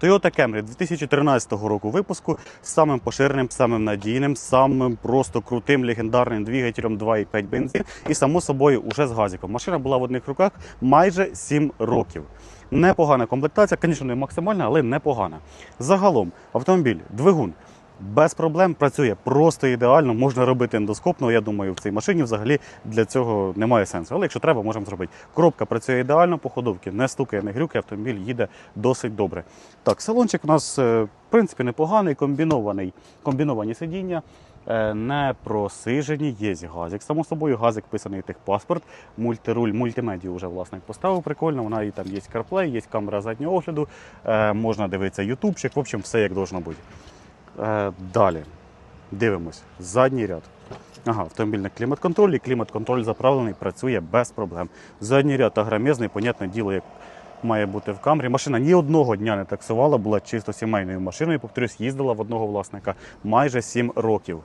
Toyota Camry 2013 року випуску з самим поширеним, самим надійним, самим просто крутим легендарним двигателем 2,5 бензин і само собою уже з газиком. Машина була в одних руках майже 7 років. Непогана комплектація, звісно, не максимальна, але непогана. Загалом автомобіль, двигун. Без проблем працює просто ідеально. Можна робити ендоскопно. Я думаю, в цій машині взагалі для цього немає сенсу. Але якщо треба, можемо зробити. Коробка працює ідеально по ходовці, не стукає, не грюкає, автомобіль їде досить добре. Так, салончик у нас е, в принципі непоганий, комбінований, комбіновані сидіння. е, Не просижені, є газик. Само собою, газик писаний техпаспорт, мультируль, мультимедію вже власник поставив. Прикольно. Вона і там є CarPlay, є камера заднього огляду, е, можна дивитися ютубчик. В общем, все як должно бути. Е, Далі. Дивимось. Задній ряд. Ага, автомобільний клімат-контроль і клімат-контроль заправлений, працює без проблем. Задній ряд агромезний, понятне діло, як має бути в камері. Машина ні одного дня не таксувала, була чисто сімейною машиною. Повторюсь, їздила в одного власника майже 7 років.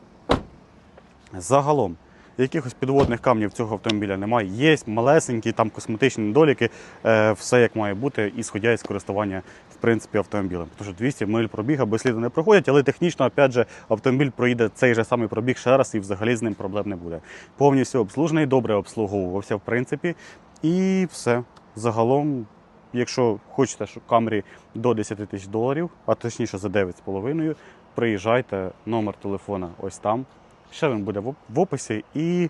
Загалом, якихось підводних камнів цього автомобіля немає. Є малесенькі там косметичні недоліки, е, все як має бути, ісходя із користування в принципі автомобілем. Тому що 200 миль пробіга без сліду не проходять, але технічно, опять же, автомобіль проїде цей же самий пробіг ще раз і взагалі з ним проблем не буде. Повністю обслужений, добре обслуговувався, в принципі, і все. Загалом, якщо хочете, що камері до 10 тисяч доларів, а точніше за 9,5, приїжджайте, номер телефона ось там. Ще він буде в описі і